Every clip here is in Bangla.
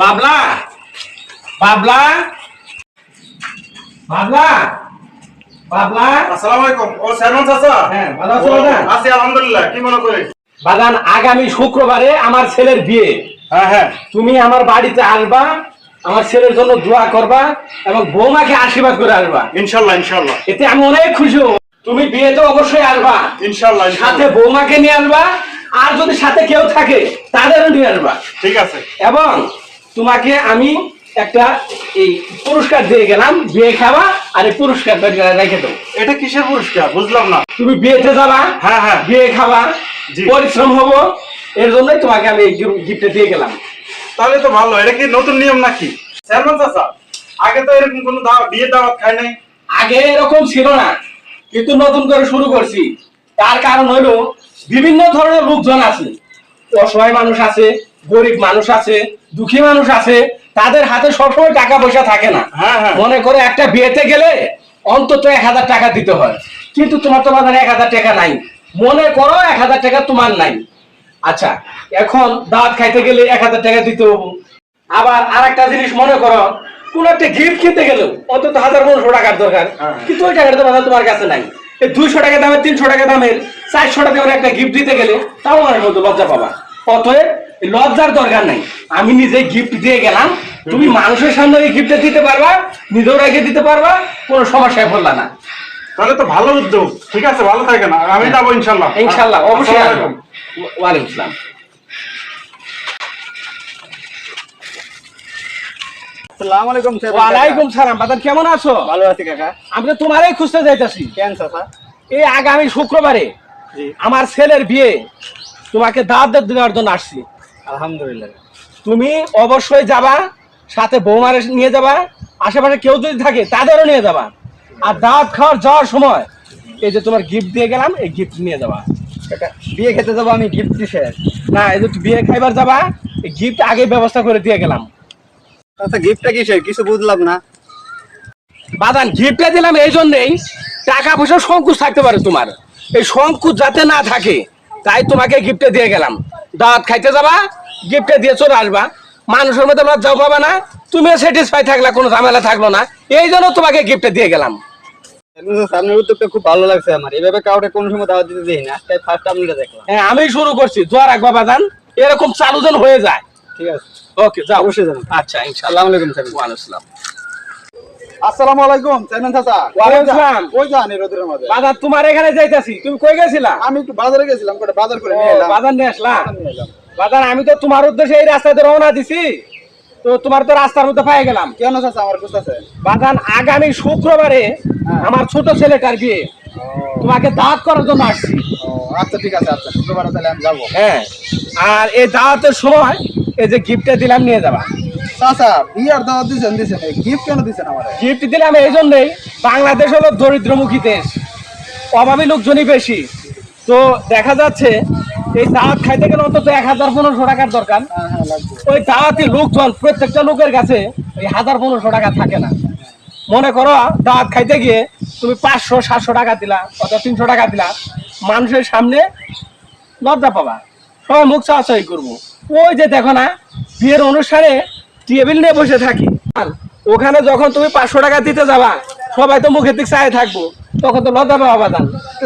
বাবলা বাবলা বাবলা বাবলা। আসসালামু আলাইকুম ও সালমান চাচা? হ্যাঁ ভালো আছো বাজান আছি আলহামদুলিল্লাহ। কি মনে করে বাজান আগামী শুক্রবারে আমার ছেলের বিয়ে। হ্যাঁ হ্যাঁ। তুমি আমার বাড়িতে আসবা আমার ছেলের জন্য দোয়া করবা এবং বৌমাকে আশীর্বাদ করে আসবা। ইনশাল্লাহ ইনশাল্লাহ। এতে আমি অনেক খুশি হব। তুমি বিয়েতে অবশ্যই আসবা। ইনশাল্লাহ। সাথে বৌমাকে নিয়ে আসবা। আর যদি সাথে কেউ থাকে তাদেরও নিয়ে আসবা। ঠিক আছে। এবং তোমাকে আমি একটা এই পুরস্কার দিয়ে গেলাম বিয়ে খাওয়া আর এই পুরস্কারটা রেখে দেবো। এটা কিসের পুরস্কার? বুঝলাম না। তুমি বিয়েতে যাবা হ্যাঁ হ্যাঁ। বিয়ে খাওয়া পরিশ্রম হব এর জন্যই তোমাকে আমি এই গিফটে দিয়ে গেলাম। তাহলে তো ভালো এটা কি নতুন নিয়ম নাকি? সালমান চাচা আগে তো এরকম কোনো বিয়ে দাওয়াত খায় নাই? আগে এরকম ছিল না কিন্তু নতুন করে শুরু করছি। তার কারণ হলো বিভিন্ন ধরনের লোকজন আছে অসহায় মানুষ আছে গরিব মানুষ আছে দুঃখী মানুষ আছে তাদের হাতে সবসময় টাকা পয়সা থাকে না। হ্যাঁ, হ্যাঁ। মনে করে একটা বিয়েতে গেলে অন্তত এক হাজার টাকা দিতে হয়। কিন্তু তোমার তো বাজারে এক হাজার টাকা নাই। মনে করো এক হাজার টাকা তোমার নাই। আচ্ছা এখন দাঁত খাইতে গেলে এক হাজার টাকা দিতে হব। আবার আর একটা জিনিস মনে করো কোন একটা গিফট কিনতে গেলেও অন্তত হাজার পনেরোশো টাকার দরকার। হ্যাঁ। কিন্তু ওই টাকাটা তো বাজার তোমার কাছে নাই। এই দুইশো টাকা দামের তিনশো টাকা দামের চারশো টাকা দামের একটা গিফট দিতে গেলে তাও আমার মতো লজ্জা পাবা। অতএব লজ্জার দরকার নাই। আমি নিজে গিফট দিয়ে গেলাম। তুমি মানুষের সামনে এই গিফটটা দিতে পারবা নিজেও রেখে দিতে পারবা কোনো সমস্যায় পড়লা না। তাহলে তো ভালো উদ্যোগ। ঠিক আছে ভালো থাকে না আমি যাব ইনশাল্লাহ। ইনশাল্লাহ অবশ্যই আসসালামু আলাইকুম। ওয়ালাইকুম আসসালাম আসসালামু আলাইকুম ওয়ালাইকুম সালাম। কেমন আছো? ভালো আছি কাকা। আমি তো তোমারই খুঁজতে যাইতাছি। কেন চাচা? এই আগামী শুক্রবারে আমার ছেলের বিয়ে তোমাকে দাওয়াত দেওয়ার জন্য আসছি। আলহামদুলিল্লাহ। তুমি অবশ্যই যাবা সাথে বৌমারে নিয়ে যাবা আশেপাশে কেউ যদি থাকে তাদেরও নিয়ে যাবা। আর দাঁত খাওয়ার যাওয়ার সময় এই যে তোমার গিফট দিয়ে গেলাম এই গিফট নিয়ে যাবা। কাকা বিয়ে খেতে যাব আমি গিফট দিছে। না এই যে বিয়ে খাইবার যাবা এই গিফট আগে ব্যবস্থা করে দিয়ে গেলাম। আচ্ছা গিফটটা কিসের? কিছু বুঝলাম না। বাদান গিফটটা দিলাম এই জন্যেই টাকা পয়সা সংকুচ থাকতে পারে তোমার। এই সংকুচ যাতে না থাকে তাই তোমাকে গিফটে দিয়ে গেলাম। দাঁত খাইতে যাবা গিফটে দিয়ে চলে আসবা। মানুষের মধ্যে লজ্জাও পাবা না তুমিও স্যাটিসফাই থাকলে কোনো ঝামেলা থাকল না। এই জন্য তোমাকে গিফটে দিয়ে গেলাম। সামনের উদ্যোগটা খুব ভালো লাগছে আমার। এভাবে কাউকে কোনো সময় দাওয়াত দিতে দিই না। আজকে ফার্স্ট আপনারা দেখলাম। হ্যাঁ আমি শুরু করছি। দোয়া রাখবা বাদান এরকম চালু যেন হয়ে যায়। ঠিক আছে। ওকে অবশ্যই আচ্ছা আসসালামু আলাইকুম সাহেব ওয়ালাইকুম আসসালাম আসসালামু আলাইকুম চেয়ারম্যান চাচা। ওয়ালাইকুম আসসালাম। কই যান এই রোদের মধ্যে। তোমার এখানে যাইতাছি। তুমি কই গেছিলা? আমি একটু বাজারে গেছিলাম করে বাজার করে ও, নিয়ে এলাম বাজার নিয়ে আসলা বাজার আমি তো তোমার উদ্দেশ্যে এই রাস্তাতে রওনা দিছি। তো তোমার তো রাস্তার মধ্যে পাই গেলাম। কেন চাচা আমার বুঝতেছে বাজান আগামী শুক্রবারে হ্যাঁ। আমার ছোট ছেলেটার বিয়ে। তোমাকে দাওয়াত করার জন্য আসছি। ও আচ্ছা ঠিক আছে আচ্ছা শুক্রবার তাহলে আমি যাব। হ্যাঁ আর এই দাওয়াতের সময় এই যে গিফটটা দিলাম নিয়ে যাবা। চাচা বিয়ার দাওয়াত দিছেন দিছেন গিফট কেন দিছেন আমার? গিফট দিলাম এই জন্যই বাংলাদেশ হলো দরিদ্রমুখী দেশ। অভাবী লোকজনই বেশি। তো দেখা যাচ্ছে এই দাওয়াত খাইতে গেলে অন্তত এক হাজার পনেরোশো টাকার দরকার। হ্যাঁ হ্যাঁ ওই দাওয়াতি লোকজন প্রত্যেকটা লোকের কাছে এই হাজার পনেরোশো টাকা থাকে না। মনে করো দাওয়াত খাইতে গিয়ে তুমি পাঁচশো সাতশো টাকা দিলা অথবা তিনশো টাকা দিলা মানুষের সামনে লজ্জা পাবা। সবাই মুখ চাওয়াচাই করব। ওই যে দেখো না বিয়ের অনুষ্ঠানে টেবিল নিয়ে বসে থাকি। আর ওখানে যখন তুমি পাঁচশো টাকা দিতে যাবা সবাই তো মুখের দিক চায় থাকব। তখন তো লজ্জা পাওয়া বাদান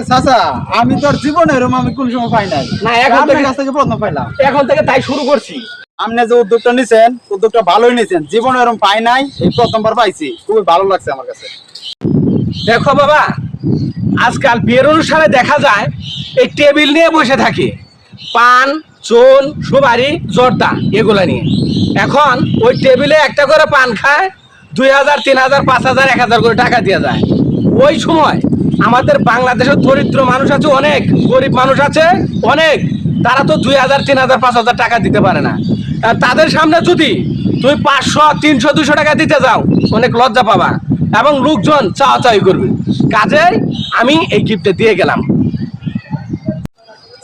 চাচা আমি তো আর জীবনে এরকম আমি কোন সময় পাই নাই। না, এখন থেকে- কাছ থেকে প্রথম পাইলাম। এখন থেকে তাই শুরু করছি। আপনি যে উদ্যোগটা নিছেন উদ্যোগটা ভালোই নিছেন। জীবনে এরকম পাই নাই এই প্রথমবার পাইছি। খুবই ভালো লাগছে আমার কাছে। দেখো বাবা আজকাল বিয়ের অনুষ্ঠানে দেখা যায় এই টেবিল নিয়ে বসে থাকে। পান চুন সুপারি জর্দা এগুলো নিয়ে। এখন ওই টেবিলে একটা করে পান খায় দুই হাজার তিন হাজার পাঁচ হাজার এক হাজার করে টাকা দিয়ে যায়। ওই সময় আমাদের বাংলাদেশের দরিদ্র মানুষ আছে অনেক গরিব মানুষ আছে অনেক। তারা তো দুই হাজার তিন হাজার পাঁচ হাজার টাকা দিতে পারে না। তাদের সামনে যদি তুই পাঁচশো তিনশো দুশো টাকা দিতে যাও অনেক লজ্জা পাবা এবং লোকজন চাওয়া চাই করবে। কাজেই আমি এই গিফটে দিয়ে গেলাম।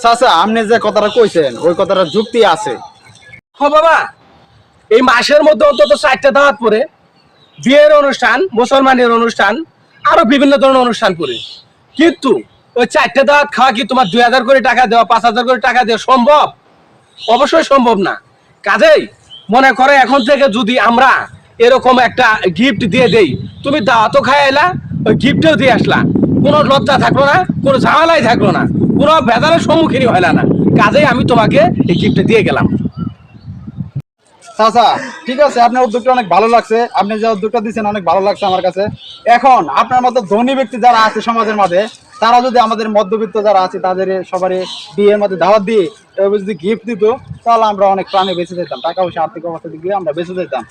চাচা আপনি যে কথাটা কইছেন ওই কথাটা যুক্তি আছে। হ বাবা এই মাসের মধ্যে অন্তত চারটা দাওয়াত পরে বিয়ের অনুষ্ঠান মুসলমানের অনুষ্ঠান আরও বিভিন্ন ধরনের অনুষ্ঠান করে। কিন্তু ওই চারটা দাওয়াত খাওয়া কি তোমার দুই হাজার করে টাকা দেওয়া, পাঁচ হাজার করে টাকা দেওয়া সম্ভব? অবশ্যই সম্ভব না। কাজেই মনে করে এখন থেকে যদি আমরা এরকম একটা গিফট দিয়ে দেই, তুমি দাওয়াতও খাই এলা ওই গিফটও দিয়ে আসলা। কোনো লজ্জা থাকল না, কোনো ঝামেলাই থাকল না, কোনো ভেজালের সম্মুখীনই হয় না। কাজেই আমি তোমাকে এই গিফটটা দিয়ে গেলাম। চাচা, ঠিক আছে, আপনার উদ্যোগটা অনেক ভালো লাগছে। আপনি যে উদ্যোগটা দিচ্ছেন অনেক ভালো লাগছে আমার কাছে। এখন, আপনার মতো ধনী ব্যক্তি যারা আছে সমাজের মাঝে, তারা যদি আমাদের মধ্যবিত্ত যারা আছে, তাদের সবারই বিয়ের মধ্যে দাওয়াত দিয়ে, এভাবে যদি গিফট দিত, তাহলে আমরা অনেক প্রাণে বেঁচে যেতাম। টাকা পয়সা, আর্থিক অবস্থা দিক দিয়ে আমরা বেঁচে যেতাম।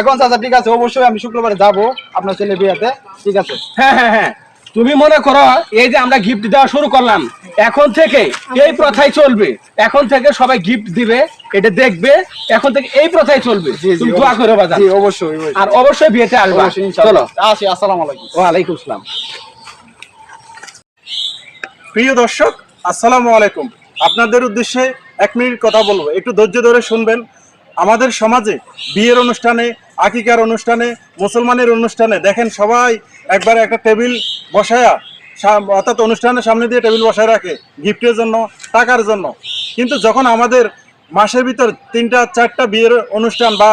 এখন চাচা, ঠিক আছে, অবশ্যই আমি শুক্রবারে যাব আপনার ছেলে বিয়েতে, ঠিক আছে? হ্যাঁ হ্যাঁ হ্যাঁ। তুমি মনে করো, এই যে আমরা গিফট দেওয়া শুরু করলাম এখন থেকে এই প্রথাই চলবে। এখন থেকে সবাই গিফট দিবে এটা দেখবে এখন থেকে এই প্রথাই চলবে। তুমি দোয়া করে বাজার অবশ্যই। আর অবশ্যই বিয়েতে আসবা। চলো। আসি আসসালামু আলাইকুম। ওয়ালাইকুম আসসালাম। প্রিয় দর্শক আসসালামু আলাইকুম। আপনাদের উদ্দেশ্যে এক মিনিট কথা বলব। একটু ধৈর্য ধরে শুনবেন। আমাদের সমাজে বিয়ের অনুষ্ঠানে আকিকার অনুষ্ঠানে মুসলমানের অনুষ্ঠানে দেখেন সবাই একবারে একটা টেবিল বসায়া অর্থাৎ অনুষ্ঠানের সামনে দিয়ে টেবিল বসায় রাখে, গিফটের জন্য, টাকার জন্য। কিন্তু যখন আমাদের মাসের ভিতর তিনটা, চারটা বিয়ের অনুষ্ঠান বা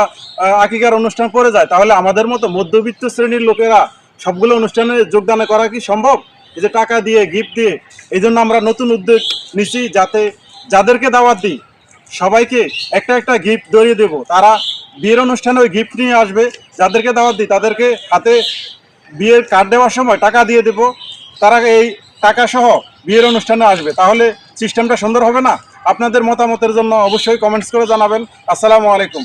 আকিকার অনুষ্ঠান পড়ে যায়, তাহলে আমাদের মতো মধ্যবিত্ত শ্রেণির লোকেরা সবগুলো অনুষ্ঠানে যোগদান করা কি সম্ভব? এই যে টাকা দিয়ে, গিফট দিয়ে, এই জন্য আমরা নতুন উদ্যোগ নিছি যাতে যাদেরকে দাওয়াত দিই, সবাইকে একটা একটা গিফট ধরিয়ে দেব। তারা বিয়ের অনুষ্ঠানে ওই গিফট নিয়ে আসবে, যাদেরকে দাওয়াত দিই, তাদেরকে হাতে বিয়ের কার্ড দেওয়ার সময় টাকা দিয়ে দেব। তারা এই টাকা সহ বিয়ের অনুষ্ঠানে আসবে। তাহলে সিস্টেমটা সুন্দর হবে না? আপনাদের মতামতের জন্য অবশ্যই কমেন্টস করে জানাবেন। আসসালামু আলাইকুম।